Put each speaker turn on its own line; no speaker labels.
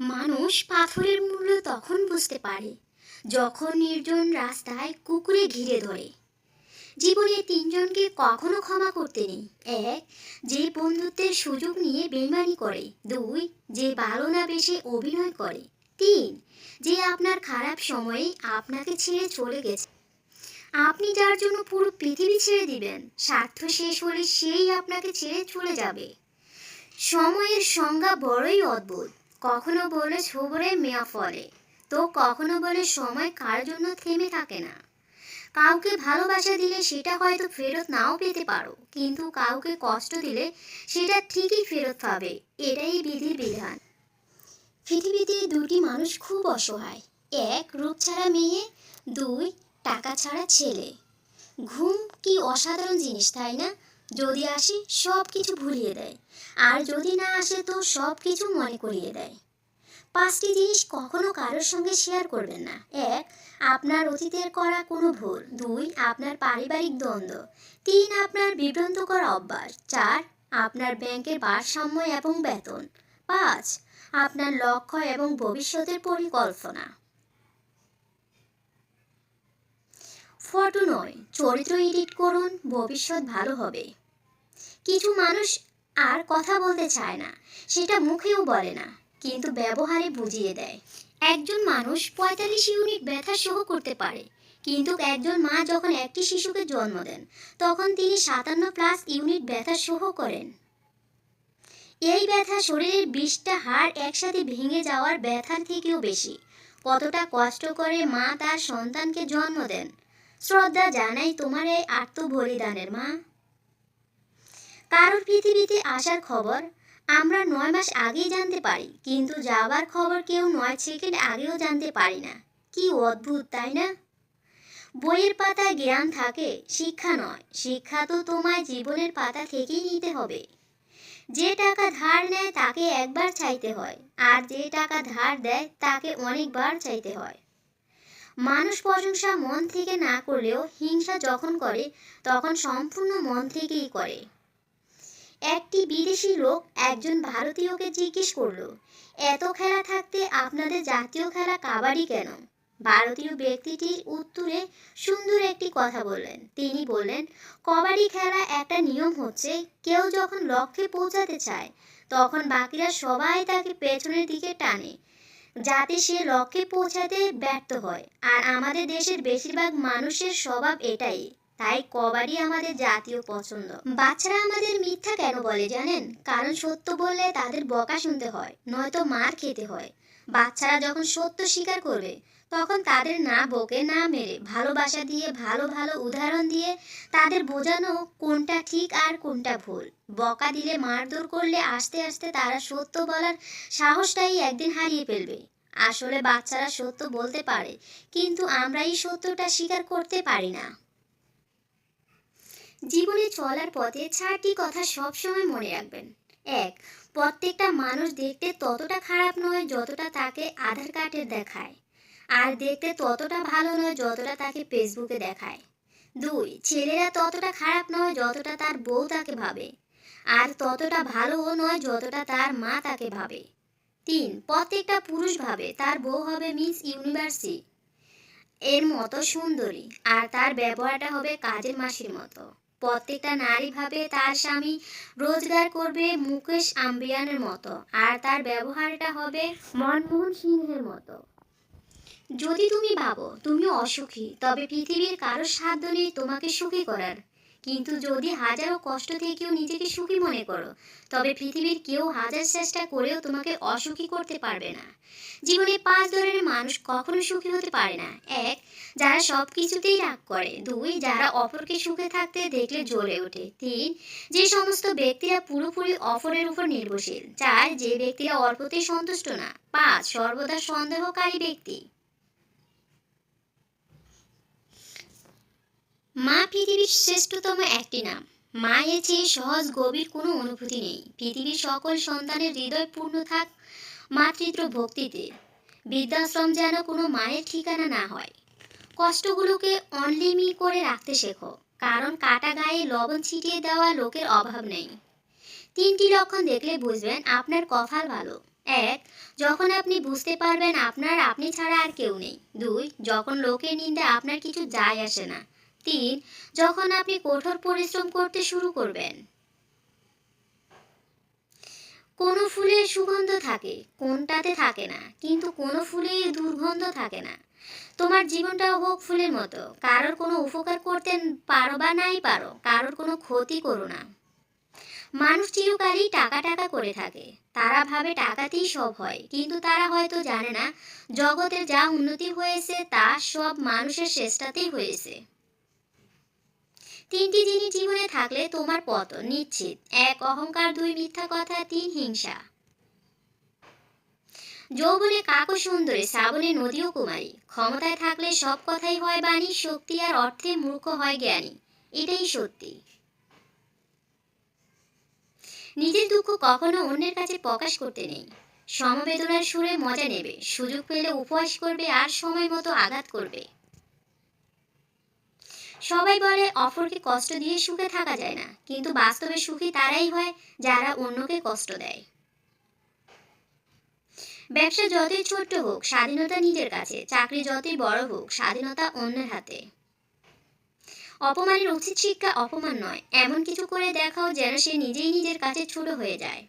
মানুষ পাথরের মূল্য তখন বুঝতে পারে যখন নির্জন রাস্তায় কুকুরে ঘিরে ধরে। জীবনে তিনজনকে কখনো ক্ষমা করতে নেই। এক, যে বন্ধুত্বের সুযোগ নিয়ে বেইমানি করে। দুই, যে ভালো না বেশে অভিনয় করে। তিন, যে আপনার খারাপ সময়ে আপনাকে ছেড়ে চলে গেছে। আপনি যার জন্য পুরো পৃথিবী ছেড়ে দিবেন, স্বার্থ শেষ হলে সেই আপনাকে ছেড়ে চলে যাবে। সময়ের সংজ্ঞা বড়ই অদ্ভুত। কখনো বলে ছোবরে মেয়া ফলে। তো কখনো বলে সময় কার জন্য থেমে থাকে না। কাউকে ভালোবাসা দিলে সেটা হয়তো ফেরত নাও পেতে পারো, কিন্তু কাউকে কষ্ট দিলে সেটা ঠিকই ফেরত পাবে, এটাই বিধির বিধান। পৃথিবীতে দুটি মানুষ খুব অসহায়, এক রূপ ছাড়া মেয়ে, দুই টাকা ছাড়া ছেলে। ঘুম কি অসাধারণ জিনিস, তাই না? যদি আসে সব কিছু ভুলিয়ে দেয়। আর যদি না আসে, তো সব কিছু মনে করিয়ে দেয়। পাঁচটি জিনিস কখনো কারোর সঙ্গে শেয়ার করবেন না। এক, আপনার অতীতের করা কোনো ভুল। দুই, আপনার পারিবারিক দ্বন্দ্ব। তিন, আপনার বিভ্রান্তকর অভ্যাস। চার, আপনার ব্যাংকের ভারসাম্য এবং বেতন। পাঁচ, আপনার লক্ষ্য এবং ভবিষ্যতের পরিকল্পনা। ফটো নয়, চরিত্র এডিট করুন, ভবিষ্যৎ ভালো হবে। কিছু মানুষ আর কথা বলতে চায় না, সেটা মুখেও বলে না, কিন্তু ব্যবহারে বুঝিয়ে দেয়। একজন মানুষ পঁয়তাল্লিশ ইউনিট ব্যথা সহ করতে পারে, কিন্তু একজন মা যখন একটি শিশুকে জন্ম দেন, তখন তিনি সাতান্ন প্লাস ইউনিট ব্যথা সহ করেন। এই ব্যথা শরীরের বিশটা হাড় একসাথে ভেঙে যাওয়ার ব্যথার থেকেও বেশি। কতটা কষ্ট করে মা তার সন্তানকে জন্ম দেন শ্রদ্ধা জানাই তোমার এই আত্মবলিদানের, মা। কারোর পৃথিবীতে আসার খবর আমরা নয় মাস আগেই জানতে পারি, কিন্তু যাবার খবর কেউ নয় সেকেন্ড আগেও জানতে পারি না। কি অদ্ভুত, তাই না? বইয়ের পাতায় জ্ঞান থাকে, শিক্ষা নয়। শিক্ষা তো তোমায় জীবনের পাতা থেকেই নিতে হবে। যে টাকা ধার নেয় তাকে একবার চাইতে হয়, আর যে টাকা ধার দেয় তাকে অনেকবার চাইতে হয়। মানুষ প্রশংসা মন থেকে না করলেও হিংসা যখন করে, তখন সম্পূর্ণ মন থেকেই করে। একটি বিদেশি লোক একজন ভারতীয়কে জিজ্ঞেস করল, এত খেলা থাকতে আপনাদের জাতীয় খেলা কাবাডি কেন? ভারতীয় ব্যক্তিটির উত্তরে সুন্দর একটি কথা বললেন। তিনি বললেন, কবাডি খেলা একটা নিয়ম হচ্ছে, কেউ যখন লক্ষ্যে পৌঁছাতে চায়, তখন বাকিরা সবাই তাকে পেছনের দিকে টানে। যাতে সে লক্ষ্যে পৌঁছাতে ব্যর্থ হয়। আর আমাদের দেশের বেশিরভাগ মানুষের স্বভাব এটাই, তাই কবাডি আমাদের জাতীয় পছন্দ। বাচ্চারা আমাদের মিথ্যা কেন বলে জানেন? কারণ সত্য বললে তাদের বকা শুনতে হয়, নয়তো মার খেতে হয়। বাচ্চারা যখন সত্য স্বীকার করবে তখন তাদের না বকে, না মেরে, ভালোবাসা দিয়ে, ভালো ভালো উদাহরণ দিয়ে তাদের বোঝানো কোনটা ঠিক আর কোনটা ভুল। বকা দিলে মারধর করলে আস্তে আস্তে তারা সত্য বলার সাহসটাই একদিন হারিয়ে ফেলবে। আসলে বাচ্চারা সত্য বলতে পারে, কিন্তু আমরা এই সত্যটা স্বীকার করতে পারি না। জীবনে চলার পথে চারটি কথা সবসময় মনে রাখবেন। এক, প্রত্যেকটা মানুষ দেখতে ততটা খারাপ নয় যতটা তাকে আধার কার্ডে দেখায়। আর দেখতে ততটা ভালো নয় যতটা তাকে ফেসবুকে দেখায়। দুই, ছেলেরা ততটা খারাপ নয় যতটা তার বউ তাকে ভাবে। আর ততটা ভালোও নয় যতটা তার মা তাকে ভাবে। তিন, প্রত্যেকটা পুরুষ ভাবে, তার বউ হবে মিস ইউনিভার্সি। এর মতো সুন্দরী, আর তার ব্যবহারটা হবে কাজের মাসির মতো। প্রত্যেকটা নারী ভাবে তার স্বামী রোজগার করবে মুকেশ আম্বিয়ানের মতো, আর তার ব্যবহারটা হবে মনমোহন সিংহের মতো। যদি তুমি ভাবো তুমি অসুখী, তবে পৃথিবীর কারও সাধ্য নেই তোমাকে সুখী করার। কিন্তু যদি হাজারো কষ্ট থেকেও নিজেকে সুখী মনে করো, তবে পৃথিবীর কেউ হাজার চেষ্টা করেও তোমাকে অসুখী করতে পারবে না। জীবনে পাঁচ ধরনের মানুষ কখনো সুখী হতে পারে না। এক, যারা সব কিছুতেই রাগ করে। দুই, যারা অপরকে সুখে থাকতে দেখলে জ্বলে ওঠে। তিন, যে সমস্ত ব্যক্তিরা পুরোপুরি অপরের উপর নির্ভরশীল। চার, যে ব্যক্তিরা অল্পতেই সন্তুষ্ট না। পাঁচ, সর্বদা সন্দেহকারী ব্যক্তি। মা পৃথিবীর শ্রেষ্ঠতম একটি নাম। মা এর চেয়ে সহজ, গভীর কোনো অনুভূতি নেই। পৃথিবীর সকল সন্তানের হৃদয় পূর্ণ থাক, মাতৃত্ব ভক্তিতে বৃদ্ধাশ্রম যেন কোনো মায়ের ঠিকানা না হয়। কষ্টগুলোকে অনলিমি করে রাখতে শেখো, কারণ কাটা গায়ে লবণ ছিটিয়ে দেওয়া লোকের অভাব নেই। তিনটি লক্ষণ দেখলে বুঝবেন আপনার কপাল ভালো। এক, যখন আপনি বুঝতে পারবেন আপনার, আপনি ছাড়া আর কেউ নেই। দুই, যখন লোকের নিন্দা আপনার কিছু যায় আসে না। তিন যখন আপনি কঠোর পরিশ্রম করতে শুরু করবেন, কোনো ফুলের সুগন্ধ থাকে, কোনটাতে থাকে না, কিন্তু কোনো ফুলের দুর্গন্ধ থাকে না। তোমার জীবনটাও হোক ফুলের মতো, কারোর কোনো উপকার করতে পারো বা নাই পারো, কারোর কোনো ক্ষতি করো না। মানুষ চিরকালই টাকা টাকা করে থাকে, তারা ভাবে টাকাতেই সব হয়, কিন্তু তারা হয়তো জানে না জগতে যা উন্নতি হয়েছে তা সব মানুষের চেষ্টাতেই হয়েছে। তিনটি জিনিস জীবনে থাকলে তোমার পতন নিশ্চিত। এক, অহংকার, দুই, মিথ্যা কথা, তিন, হিংসা। যৌবনে কাকও সুন্দরী, শ্রাবণে নদীও কুমারী। ক্ষমতায় থাকলে সব কথাই হয় বাণী, শক্তি আর অর্থে মূর্খ হয় জ্ঞানী। এটাই সত্যি। নিজের দুঃখ কখনো অন্যের কাছে প্রকাশ করতে নেই। সমবেদনার সুরে মজা নেবে, সুযোগ পেলে উপহাস করবে আর সময় মতো আঘাত করবে। সবাই বলে অপরকে কষ্ট দিয়ে সুখে থাকা যায় না। কিন্তু বাস্তবে সুখী তারাই হয় যারা অন্যকে কষ্ট দেয়। ব্যবসা যতই ছোট্ট হোক, স্বাধীনতা নিজের কাছে, চাকরি যতই বড় হোক, স্বাধীনতা অন্যের হাতে। অপমানের উচিত শিক্ষা অপমান নয়, এমন কিছু করে দেখাও যেন সে নিজেই নিজের কাছে ছোট হয়ে যায়।